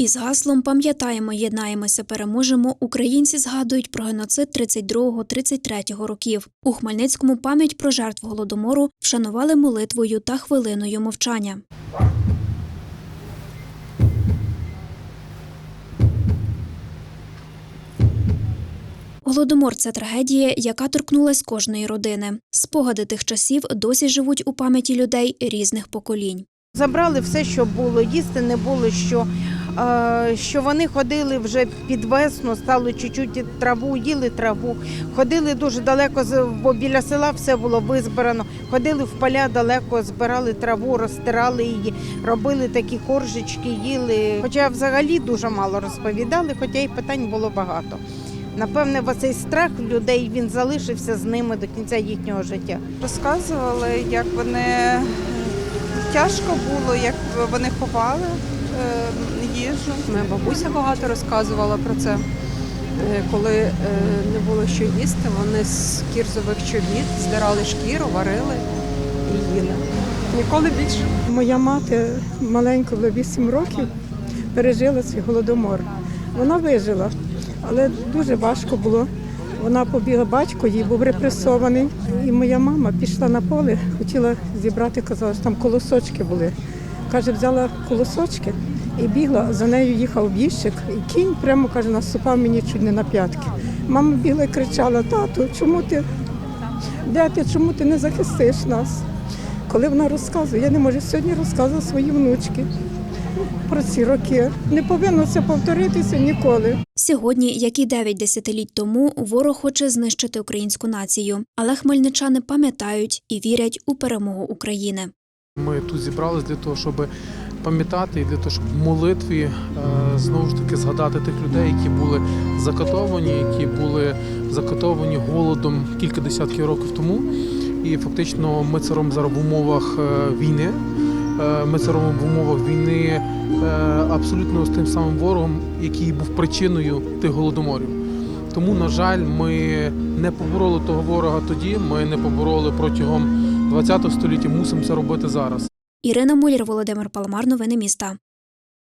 Із гаслом Пам'ятаємо, єднаємося, переможемо. Українці згадують про геноцид 32-33 років. У Хмельницькому пам'ять про жертв голодомору вшанували молитвою та хвилиною мовчання. Голодомор це трагедія, яка торкнулась кожної родини. Спогади тих часів досі живуть у пам'яті людей різних поколінь. Забрали все, що було, їсти не було що. Що вони ходили вже під весну, стало чуть-чуть траву, їли траву. Ходили дуже далеко, бо біля села все було визбирано. Ходили в поля далеко, збирали траву, розтирали її, робили такі коржички, їли. Хоча взагалі дуже мало розповідали, хоча і питань було багато. Напевне, цей страх людей він залишився з ними до кінця їхнього життя. Розказували, як вони е, тяжко було, як вони ховали їжу. Моя бабуся багато розказувала про це. Е, Коли е, не було що їсти, вони з кірзових чобіт здирали шкіру, варили і їли. Ніколи більше. Моя мати маленько було 8 років, пережила цей голодомор. Вона вижила, але дуже важко було. Вона побігла, батько їй був репресований. І моя мама пішла на поле, хотіла зібрати, казала, що там колосочки були. Каже, взяла колосочки і бігла, за нею їхав об'їжджик, і кінь прямо каже, наступав мені чуть не на п'ятки. Мама бігла і кричала: тату, чому ти? Де ти? Чому ти не захистиш нас? Коли вона розказує, я не можу сьогодні розказувати своїй внучки про ці роки. Не повинно це повторитися ніколи. Сьогодні, як і дев'ять десятиліть тому, ворог хоче знищити українську націю, але хмельничани пам'ятають і вірять у перемогу України. Ми тут зібрались для того, щоб пам'ятати і для того, щоб в молитві е, знову ж таки згадати тих людей, які були закатовані, які були закатовані голодом кілька десятків років тому. І фактично ми це робимо зараз в умовах е, війни. Е, Ми це робимо в умовах війни абсолютно з тим самим ворогом, який був причиною тих голодоморів. Тому, на жаль, ми не побороли того ворога тоді. Ми не побороли протягом ХХ століття. Мусимо це робити зараз. Ірина Мулір, Володимир Паламар, новини міста.